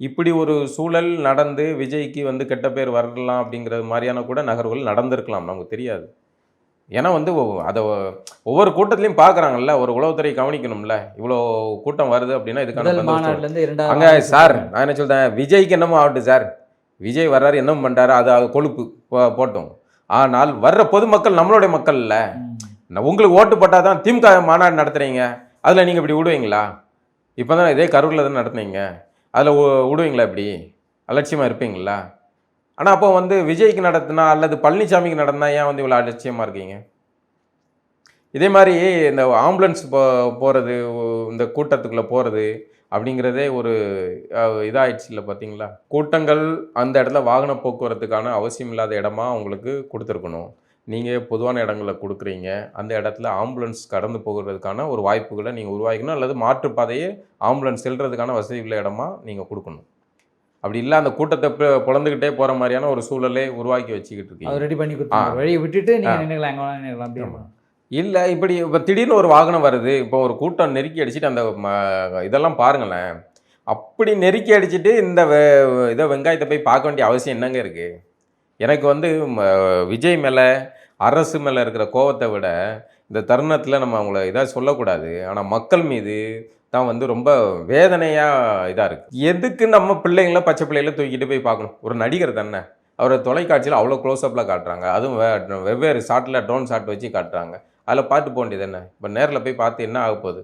இப்படி ஒரு சூழல் நடந்து விஜய்க்கு வந்து கெட்ட பேர் வரலாம் அப்படிங்கிறது மாதிரியான கூட நகர்வுகள் நடந்திருக்கலாம் நமக்கு தெரியாது. ஏன்னா வந்து அதை ஒவ்வொரு கூட்டத்திலையும் பார்க்குறாங்கல்ல ஒரு உளவுத்துறை கவனிக்கணும்ல இவ்வளோ கூட்டம் வருது அப்படின்னா இதுக்கான அங்க சார். நான் என்ன சொல்றேன் விஜய்க்கு என்னமோ ஆகட்டும் சார். விஜய் வர்றாரு என்னமோ பண்றாரு அது அது கொழுப்பு போட்டும். ஆனால் வர்ற பொதுமக்கள் நம்மளுடைய மக்கள் இல்ல. உங்களுக்கு ஓட்டு போட்டால் தான் திமுக மாநாடு நடத்துறீங்க. அதில் நீங்கள் இப்படி விடுவீங்களா? இப்போ தான் இதே கரூரில் தான் நடத்துனீங்க. அதில் விடுவீங்களா இப்படி? அலட்சியமாக இருப்பீங்களா? ஆனால் அப்போ வந்து விஜய்க்கு நடத்தினா அல்லது பழனிசாமிக்கு நடந்தால் ஏன் வந்து இவ்வளோ அலட்சியமாக இருக்கீங்க? இதே மாதிரி இந்த ஆம்புலன்ஸ் போ போகிறது இந்த கூட்டத்துக்குள்ளே போகிறது அப்படிங்கிறதே ஒரு இதாகிடுச்சு இல்லை பார்த்தீங்களா? கூட்டங்கள் அந்த இடத்துல வாகன போக்குவரத்துக்கான அவசியம் இல்லாத இடமா உங்களுக்கு கொடுத்துருக்கணும். நீங்கள் பொதுவான இடங்களில் கொடுக்குறீங்க. அந்த இடத்துல ஆம்புலன்ஸ் கடந்து போகிறதுக்கான ஒரு வாய்ப்புகளை நீங்கள் உருவாக்கணும். அல்லது மாற்றுப்பாதையே ஆம்புலன்ஸ் செல்றதுக்கான வசதி உள்ள இடமா நீங்கள் கொடுக்கணும். அப்படி இல்லை அந்த கூட்டத்தை பு- பொழந்துக்கிட்டே போகிற மாதிரியான ஒரு சூழலே உருவாக்கி வச்சுக்கிட்டு இருக்கீங்க. ரெடி பண்ணி கொடுத்தாங்க ஆ. வழியை விட்டுட்டு நீங்க ஆ. நின்னுக்கலாம் எங்க வேணா நின்னுக்கலாம் அப்படி இல்லை இப்படி இப்போ திடீர்னு ஒரு வாகனம் வருது. இப்போ ஒரு கூட்டம் நெருக்கி அடிச்சுட்டு அந்த இதெல்லாம் பாருங்களேன். அப்படி நெருக்கி அடிச்சுட்டு இந்த இதை வெங்காயத்தை போய் பார்க்க வேண்டிய அவசியம் என்னங்க இருக்கு? எனக்கு வந்து விஜய் மேலே அரசு மேலே இருக்கிற கோவத்தை விட இந்த தருணத்தில் நம்ம அவங்கள இதாக சொல்லக்கூடாது. ஆனால் மக்கள் மீது தான் வந்து ரொம்ப வேதனையாக இதாக இருக்குது எதுக்கு நம்ம பிள்ளைங்கள பச்சை பிள்ளைங்கள தூக்கிட்டு போய் பார்க்கணும்? ஒரு நடிகர் தானே. அவரை தொலைக்காட்சியில் அவ்வளோ க்ளோஸ்அப்பில் காட்டுறாங்க. அதுவும் வெவ்வேறு ஷாட்டில் ட்ரோன் ஷாட் வச்சு காட்டுறாங்க. அதில் பார்த்து போக வேண்டியது என்ன? இப்போ நேரில் போய் பார்த்து என்ன ஆக போகுது?